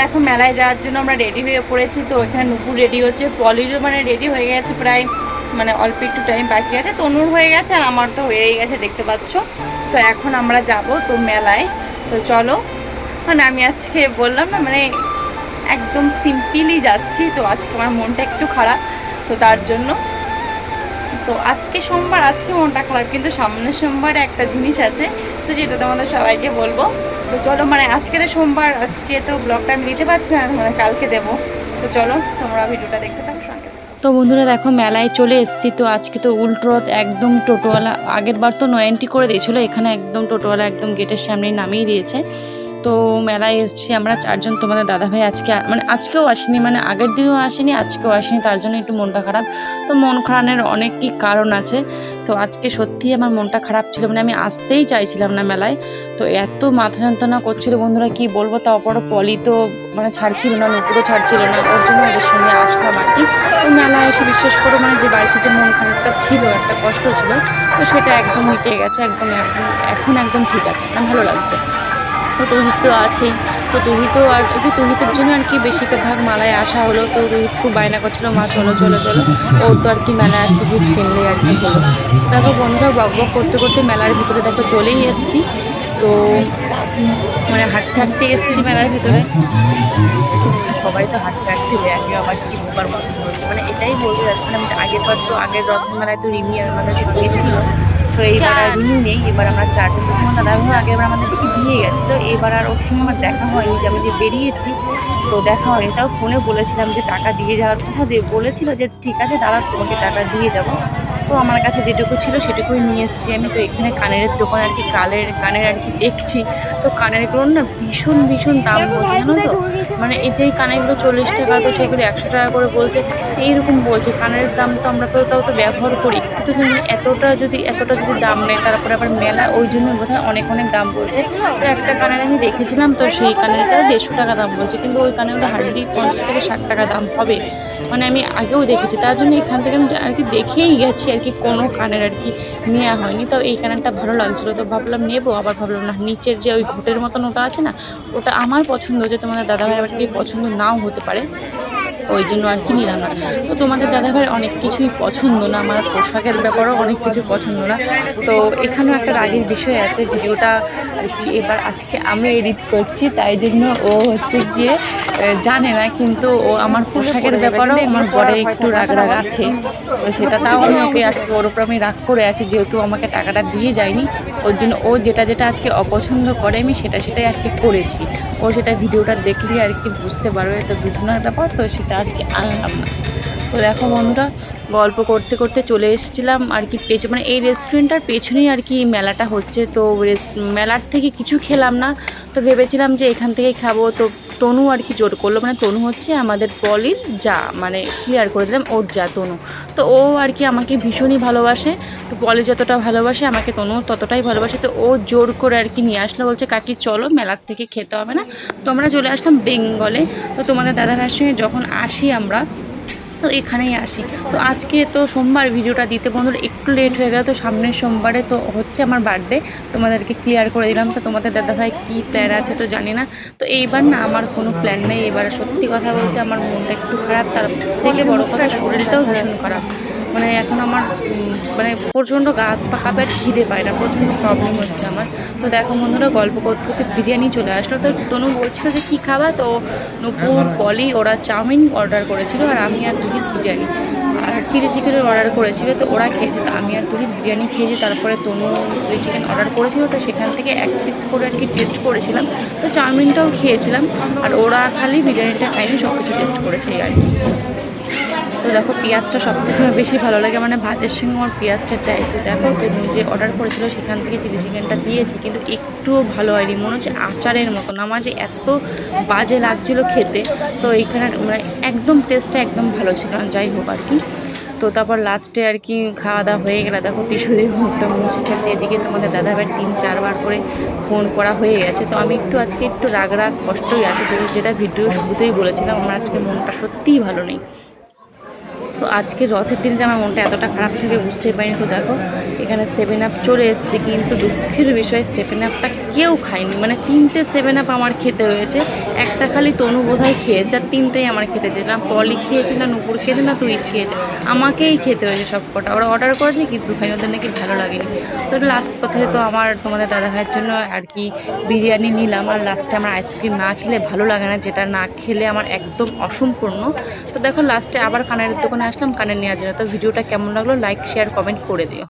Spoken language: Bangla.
দেখো মেলায় যাওয়ার জন্য আমরা রেডি হয়ে পড়েছি, তো এখানে নুপুর রেডি হচ্ছে, পলিরও মানে রেডি হয়ে গেছে প্রায় মানে অল্প একটু টাইম বাকি আছে, তনুর হয়ে গেছে আর আমার তো হয়েই গেছে দেখতে পাচ্ছ। তো এখন আমরা যাব তো মেলায়, তো চলো। মানে আমি আজকে বললাম না মানে একদম সিম্পলি যাচ্ছি, তো আজকে আমার মনটা একটু খারাপ, তো তার জন্য। তো আজকে সোমবার, আজকে মনটা খারাপ, কিন্তু সামনের সোমবার একটা জিনিস আছে, তো যেটা তোমাদের সবাইকে বলব। তো চলো মানে আজকে তো সোমবার, আজকে তো ব্লগটা আমি নিতে পারছি না মানে কালকে দেবো। তো চলো, তোমরা ভিডিওটা দেখতে থাকো তো বন্ধুরা দেখো, মেলায় চলে এসেছি। তো আজকে তো উল্টো রথ একদম টোটোওয়ালা, আগের বার তো নয়নটি করে দিয়েছিলো। এখানে একদম টোটোওয়ালা একদম গেটের সামনেই নামিয়ে দিয়েছে। তো মেলায় এসেছি, আমরা চারজন, তোমাদের দাদাভাই আজকে মানে আজকেও আসেনি মানে আগের দিনও আসেনি, আজকেও আসেনি, তার জন্য একটু মনটা খারাপ। তো মন খারাপের অনেক কি কারণ আছে, তো আজকে সত্যিই আমার মনটা খারাপ ছিল মানে আমি আসতেই চাইছিলাম না মেলায়। তো এত মাথা যন্ত্রণা করছিল বন্ধুরা, কি বলব তারপরও পলি তো মানে ছাড়ছিল না নুপুরও ছাড়ছিল না, ওর জন্য ওদের সঙ্গে আসলাম আর কি। তো মেলায় এসে বিশ্বাস করে মানে যে বাড়িতে যে মন খারাপটা ছিল, একটা কষ্ট ছিল, তো সেটা একদম মিটে গেছে, একদম এখন এখন একদম ঠিক আছে মানে ভালো লাগছে। তো তহিত তো আছেই। তো তহিতও আর কি তহিতের জন্য আর কি বেশিরভাগ মালায় আসা হলো। তো তহিত খুব বায়না করছিল, মা, চলো চলো চলো। ওর তো আর কি মেলায় আসতে গিফট কিনলে আর কি হলো। দেখো বন্ধুরা, বক বক করতে করতে মেলার ভিতরে দেখো চলেই এসেছি। তো মানে হাঁটতে হাঁটতে এসেছি মেলার ভিতরে। সবাই তো হাঁটতে হাঁটতে যায় আমি আবার কি বোবার মতন বলছে। মানে এটাই বলতে যাচ্ছিলাম যে আগের বার তো আগের রথন মেলায় তো রিমি আমাদের সঙ্গে ছিল। তো এইবার আর রিমি নেই, এবার আমরা চারজন তো তোমার দাদা ভাই আগের বার আমাদেরকে দিয়ে গেছিল, এবার আর ওর সঙ্গে আমার দেখা হয়নি যে আমি যে বেরিয়েছি, তো দেখা হয়নি। তাও ফোনে বলেছিলাম যে টাকা দিয়ে যাওয়ার কথা, দিয়ে বলেছিল যে ঠিক আছে দাদা, তোমাকে টাকা দিয়ে যাব। তো আমার কাছে যেটুকু ছিল সেটুকুই নিয়ে এসেছি আমি। তো এখানে কানের দোকান আর কি, কালের কানের আর কি দেখছি। তো কানেরগুলো না ভীষণ ভীষণ দাম বলছে, জানো তো? মানে এই যে কানেরগুলো চল্লিশ টাকা, তো সেগুলো একশো টাকা করে বলছে, এইরকম বলছে। কানের দাম তো আমরা তো, তাও তো ব্যবহার করি। কিন্তু কিন্তু এতটা যদি এতটা যদি দাম নেয়, তারপরে আবার মেলা, ওই জন্য বোধহয় অনেক অনেক দাম বলছে। তো একটা কানের আমি দেখেছিলাম, তো সেই কানেরটা দেড়শো টাকা দাম বলছে, কিন্তু ওই কানেরটা হার্ডলি পঞ্চাশ থেকে ষাট টাকা দাম হবে। মানে আমি আগেও দেখেছি, তার জন্য এখান থেকে আমি আর কি দেখেই গেছি, আর কি কোনো কানের আর কি নেওয়া হয়নি। তো এই কানেরটা ভালো লাগছিল, তো ভাবলাম নেব, আবার ভাবলাম, না, নিচের যে ওই ঘোটের মতন ওটা আছে না, ওটা আমার পছন্দ, যে তোমাদের দাদাভাই আবার কি পছন্দ নাও হতে পারে। ওই জন্য আর কি নিলাম না। তো তোমাদের দাদাভাইয়ের অনেক কিছুই পছন্দ না, আমার পোশাকের ব্যাপারেও অনেক কিছু পছন্দ না। তো এখানেও একটা রাগের বিষয় আছে, ভিডিওটা আর কি এবার আজকে আমি এডিট করছি, তাই জন্য ও হচ্ছে গিয়ে জানে না, কিন্তু ও আমার পোশাকের ব্যাপারেও আমার বরের একটু রাগ রাগ আছে। তো সেটা তাও আমি ওকে আজকে ওর উপর আমি রাগ করে আছি, যেহেতু আমাকে টাকাটা দিয়ে যায়নি ওর জন্য ও যেটা যেটা আজকে অপছন্দ করে আমি সেটা সেটাই আজকে করেছি। ও সেটা ভিডিওটা দেখলে আর কি বুঝতে পারবে তো দুজনের ব্যাপার, তো সেটা আর কি আনলাম না। তো দেখো বন্ধুরা, গল্প করতে করতে চলে এসেছিলাম আর কি পেছনে মানে এই রেস্টুরেন্টটার পেছনেই আর কি মেলাটা হচ্ছে। তো মেলার থেকে কিছু খেলাম না, তো ভেবেছিলাম যে এখান থেকেই খাব। তো তনু আর কি জোর করল। মানে তনু হচ্ছে আমাদের পলির যা মানে ক্লিয়ার করে দিলাম, ওর যা, তনু। তো ও আর কি আমাকে ভীষণই ভালোবাসে। তো পলি যতটা ভালোবাসে, আমাকে তনু ততটাই ভালোবাসে। তো ও জোর করে আর কি নিয়ে আসলো, বলছে, কাকি, চলো, মেলার থেকে খেতে হবে না। তো আমরা চলে আসলাম বেঙ্গলে। তো তোমাদের দাদা ভাইয়ের সঙ্গে যখন আসি আমরা তো এখানেই আসি। তো আজকে তো সোমবার ভিডিওটা দিতে বন্ধুরা একটু লেট হয়ে গেল, তো সামনের সোমবারে তো হচ্ছে আমার বার্থডে তোমাদেরকে ক্লিয়ার করে দিলাম। তো তোমাদের দাদাভাই কী প্ল্যান আছে তো জানি না। তো এইবার না আমার কোনো প্ল্যান নেই। এবার সত্যি কথা বলতে আমার মনটা একটু খারাপ। তার থেকে বড় কথা শরীরটাও ভীষণ খারাপ। মানে এখন আমার মানে প্রচণ্ড গা হাত পা কাঁপে আর খিদে পায় না, প্রচণ্ড প্রবলেম হচ্ছে আমার। তো দেখো বন্ধুরা, গল্প করতে করতে বিরিয়ানি চলে আসলো। তো তনু বলছিল যে, কী খাবা? তো নুপুর বলি ওরা চাউমিন অর্ডার করেছিল। আর আমি আর দুহিত বিরিয়ানি। আর চিলি চিকেনের অর্ডার করেছিল, তো ওরা খেয়েছে। তো আমি আর দুহিত বিরিয়ানি খেয়েছি, তারপরে তনু চিলি চিকেন অর্ডার করেছিল, তো সেখান থেকে এক পিস করে আর কি টেস্ট করেছিলাম। তো চাউমিনটাও খেয়েছিলাম, আর ওরা খালি বিরিয়ানিটা খাইনি সব কিছু টেস্ট করেছে আর কি। তো দেখো পেঁয়াজটা সব থেকে আমার বেশি ভালো লাগে মানে ভাতের সঙ্গে আমার পেঁয়াজটা চাই। তো দেখো তুমি যে অর্ডার করেছিল সেখান থেকে চিলি চিকেনটা দিয়েছি, কিন্তু একটুও ভালো হয়নি। মনে হচ্ছে আচারের মতন। আমার যে এত বাজে লাগছিল খেতে, তো এইখানে মানে একদম টেস্টটা একদম ভালো ছিল যাই হোক আর কি। তো তারপর লাস্টে আর কি খাওয়া দাওয়া হয়ে গেলে দেখো দিয়ে মুখটা মুছে খাচ্ছে এদিকে তোমাদের দাদাভাই তিন চারবার করে ফোন করা হয়ে গেছে। তো আমি একটু আজকে একটু রাগ রাগ কষ্টই আছে। তো যেটা ভিডিও শুরুতেই বলেছিলাম, আমার আজকে মনটা সত্যিই ভালো নেই। তো আজকে রথের দিন যে আমার মনটা এতটা খারাপ থাকে, বুঝতেই পারিনি। তো দেখো, এখানে সেভেন আপ চলে এসেছে, কিন্তু দুঃখের বিষয়ে সেভেন আপটা কেউ খায়নি। মানে তিনটে সেভেন আপ আমার খেতে হয়েছে। একটা খালি তনু বোধহয় খেয়েছে, আর তিনটেই আমার খেতে হয়েছে। না পলি খেয়েছে, না নুপুর খেয়েছে, না তুই খেয়েছে। আমাকেই খেতে হয়েছে সব কটা ওরা অর্ডার করেছে, কিন্তু খাই ওদের নাকি ভালো লাগেনি। তো লাস্ট কথায় তো আমার তোমাদের দাদা ভাইয়ের জন্য আর কি বিরিয়ানি নিলাম। আর লাস্টে আমার আইসক্রিম না খেলে ভালো লাগে না, যেটা না খেলে আমার একদম অসম্পূর্ণ। তো দেখো লাস্টে আবার কানের দোকানে আসলাম কানের নেওয়ার জন্য তো ভিডিওটা কেমন লাগল? লাইক শেয়ার কমেন্ট করে দিও।